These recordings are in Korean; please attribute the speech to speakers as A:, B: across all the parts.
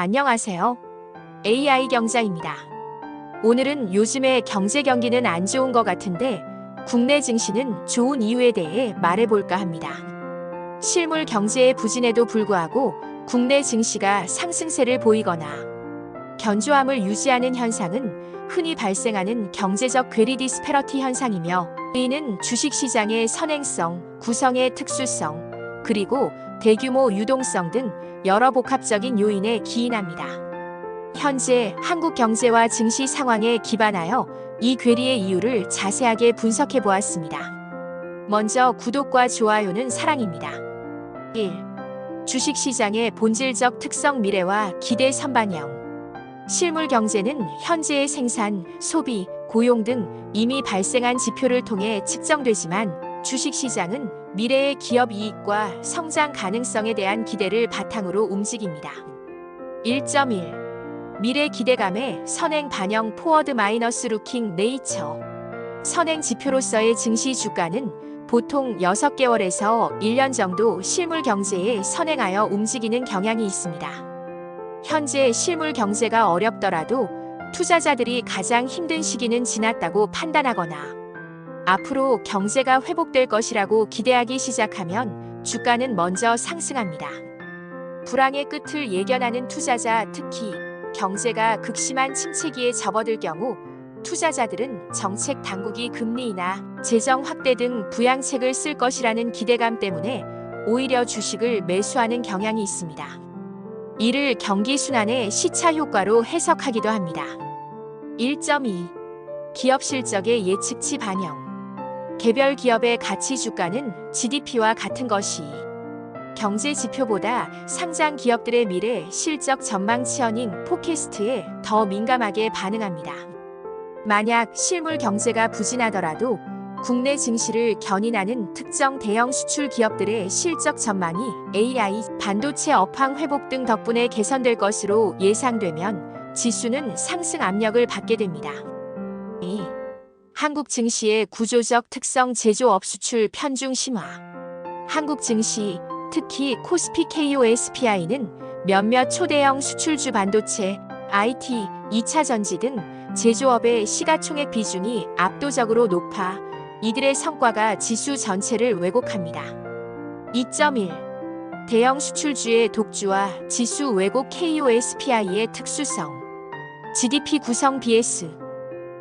A: 안녕하세요. AI 경자입니다. 오늘은 요즘에 경제 경기는 안 좋은 것 같은데 국내 증시는 좋은 이유에 대해 말해볼까 합니다. 실물 경제의 부진에도 불구하고 국내 증시가 상승세를 보이거나 견조함을 유지하는 현상은 흔히 발생하는 경제적 괴리 디스페러티 현상이며 이는 주식시장의 선행성, 구성의 특수성, 그리고 대규모 유동성 등 여러 복합적인 요인에 기인합니다. 현재 한국 경제와 증시 상황에 기반하여 이 괴리의 이유를 자세하게 분석해 보았습니다. 먼저 구독과 좋아요는 사랑입니다. 1. 주식시장의 본질적 특성 미래와 기대 선반영. 실물 경제는 현재의 생산, 소비, 고용 등 이미 발생한 지표를 통해 측정되지만 주식시장은 미래의 기업 이익과 성장 가능성에 대한 기대를 바탕으로 움직입니다. 1.1 미래 기대감의 선행 반영 포워드 마이너스 루킹 네이처 선행 지표로서의 증시 주가는 보통 6개월에서 1년 정도 실물 경제에 선행하여 움직이는 경향이 있습니다. 현재 실물 경제가 어렵더라도 투자자들이 가장 힘든 시기는 지났다고 판단하거나 앞으로 경제가 회복될 것이라고 기대하기 시작하면 주가는 먼저 상승합니다. 불황의 끝을 예견하는 투자자 특히 경제가 극심한 침체기에 접어들 경우 투자자들은 정책 당국이 금리나 재정 확대 등 부양책을 쓸 것이라는 기대감 때문에 오히려 주식을 매수하는 경향이 있습니다. 이를 경기 순환의 시차 효과로 해석하기도 합니다. 1.2 기업 실적의 예측치 반영 개별 기업의 가치 주가는 GDP와 같은 것이 경제 지표보다 상장 기업들의 미래 실적 전망 치 어닝 포캐스트에 더 민감하게 반응합니다. 만약 실물 경제가 부진하더라도 국내 증시를 견인하는 특정 대형 수출 기업들의 실적 전망이 AI, 반도체 업황 회복 등 덕분에 개선될 것으로 예상되면 지수는 상승 압력을 받게 됩니다. 2. 한국 증시의 구조적 특성 제조업 수출 편중 심화. 한국 증시, 특히 코스피 KOSPI는 몇몇 초대형 수출주 반도체, IT, 2차 전지 등 제조업의 시가총액 비중이 압도적으로 높아 이들의 성과가 지수 전체를 왜곡합니다. 2.1 대형 수출주의 독주와 지수 왜곡 KOSPI의 특수성 GDP 구성 BS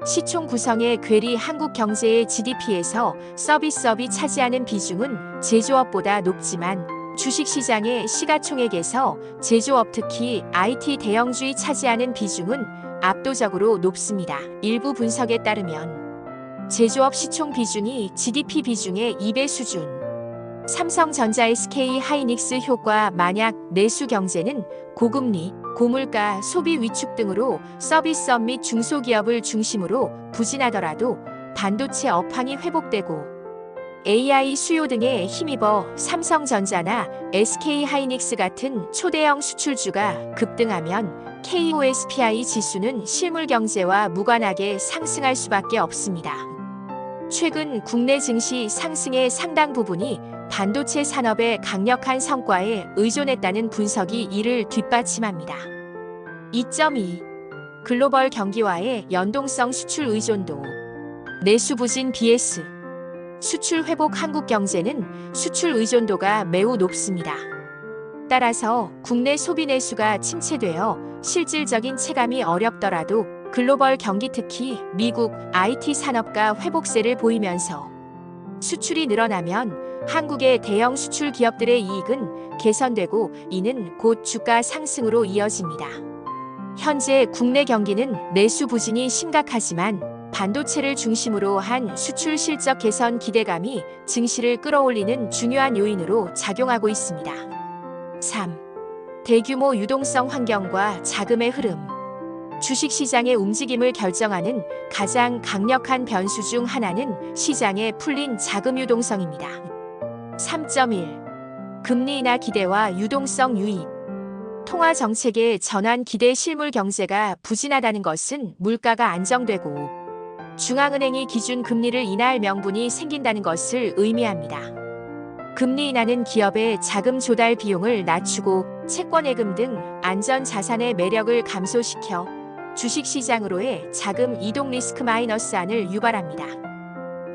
A: 시총 구성의 괴리 한국 경제의 GDP에서 서비스업이 차지하는 비중은 제조업보다 높지만 주식시장의 시가총액에서 제조업 특히 IT 대형주의 차지하는 비중은 압도적으로 높습니다. 일부 분석에 따르면 제조업 시총 비중이 GDP 비중의 2배 수준. 삼성전자 SK 하이닉스 효과 만약 내수 경제는 고금리, 고물가, 소비 위축 등으로 서비스업 및 중소기업을 중심으로 부진하더라도 반도체 업황이 회복되고 AI 수요 등에 힘입어 삼성전자나 SK 하이닉스 같은 초대형 수출주가 급등하면 KOSPI 지수는 실물 경제와 무관하게 상승할 수밖에 없습니다. 최근 국내 증시 상승의 상당 부분이 반도체 산업의 강력한 성과에 의존했다는 분석이 이를 뒷받침합니다. 2.2 글로벌 경기와의 연동성 수출 의존도 내수 부진 BS 수출 회복 한국 경제는 수출 의존도가 매우 높습니다. 따라서 국내 소비 내수가 침체되어 실질적인 체감이 어렵더라도 글로벌 경기 특히 미국 IT 산업과 회복세를 보이면서 수출이 늘어나면 한국의 대형 수출 기업들의 이익은 개선되고 이는 곧 주가 상승으로 이어집니다. 현재 국내 경기는 내수 부진이 심각하지만 반도체를 중심으로 한 수출 실적 개선 기대감이 증시를 끌어올리는 중요한 요인으로 작용하고 있습니다. 3. 대규모 유동성 환경과 자금의 흐름. 주식시장의 움직임을 결정하는 가장 강력한 변수 중 하나는 시장에 풀린 자금 유동성입니다. 3.1 금리 인하 기대와 유동성 유입 통화 정책의 전환 기대 실물 경제가 부진하다는 것은 물가가 안정되고 중앙은행이 기준 금리를 인하할 명분이 생긴다는 것을 의미합니다. 금리 인하는 기업의 자금 조달 비용을 낮추고 채권 예금 등 안전 자산의 매력을 감소시켜 주식시장으로의 자금 이동 리스크 마이너스 안을 유발합니다.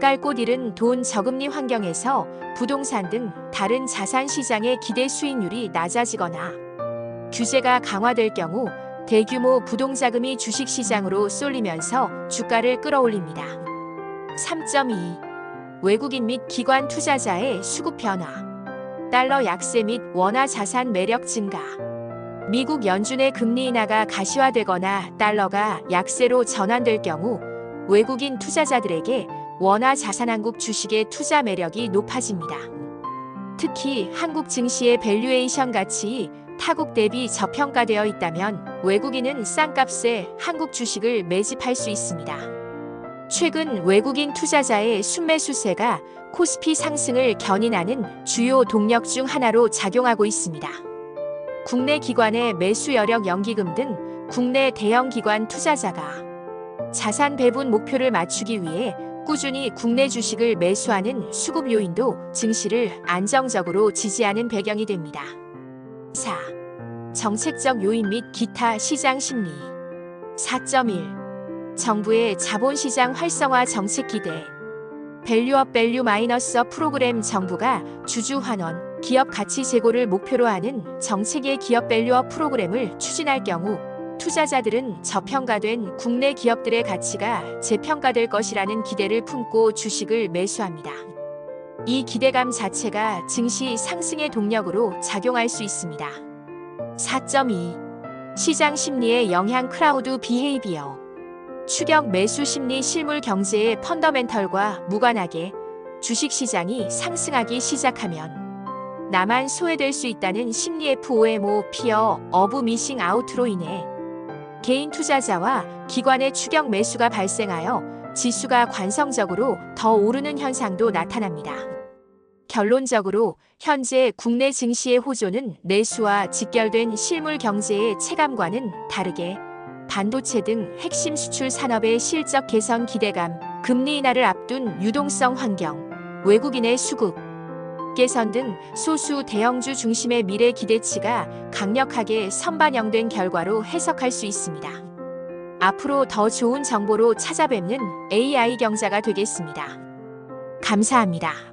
A: 깔고 잃은 돈 저금리 환경에서 부동산 등 다른 자산 시장의 기대 수익률이 낮아지거나 규제가 강화될 경우 대규모 부동자금이 주식시장으로 쏠리면서 주가를 끌어올립니다. 3.2 외국인 및 기관 투자자의 수급 변화 달러 약세 및 원화 자산 매력 증가 미국 연준의 금리 인하가 가시화되거나 달러가 약세로 전환될 경우 외국인 투자자들에게 원화 자산한국 주식의 투자 매력이 높아집니다. 특히 한국 증시의 밸류에이션 가치 타국 대비 저평가되어 있다면 외국인은 싼 값에 한국 주식을 매집할 수 있습니다. 최근 외국인 투자자의 순매수세가 코스피 상승을 견인하는 주요 동력 중 하나로 작용하고 있습니다. 국내 기관의 매수 여력 연기금 등 국내 대형 기관 투자자가 자산 배분 목표를 맞추기 위해 꾸준히 국내 주식을 매수하는 수급 요인도 증시를 안정적으로 지지하는 배경이 됩니다. 4. 정책적 요인 및 기타 시장 심리 4.1 정부의 자본시장 활성화 정책 기대 밸류업 밸류 마이너스업 프로그램 정부가 주주 환원, 기업 가치 제고를 목표로 하는 정책의 기업 밸류업 프로그램을 추진할 경우 투자자들은 저평가된 국내 기업들의 가치가 재평가될 것이라는 기대를 품고 주식을 매수합니다. 이 기대감 자체가 증시 상승의 동력으로 작용할 수 있습니다. 4.2 시장 심리의 영향 크라우드 비헤이비어 추격 매수 심리 실물 경제의 펀더멘털과 무관하게 주식 시장이 상승하기 시작하면 나만 소외될 수 있다는 심리 FOMO 피어 어브 미싱 아웃으로 인해 개인 투자자와 기관의 추격 매수가 발생하여 지수가 관성적으로 더 오르는 현상도 나타납니다. 결론적으로 현재 국내 증시의 호조는 내수와 직결된 실물 경제의 체감과는 다르게 반도체 등 핵심 수출 산업의 실적 개선 기대감, 금리 인하를 앞둔 유동성 환경, 외국인의 수급, 개선 등 소수 대형주 중심의 미래 기대치가 강력하게 선반영된 결과로 해석할 수 있습니다. 앞으로 더 좋은 정보로 찾아뵙는 AI 경자가 되겠습니다. 감사합니다.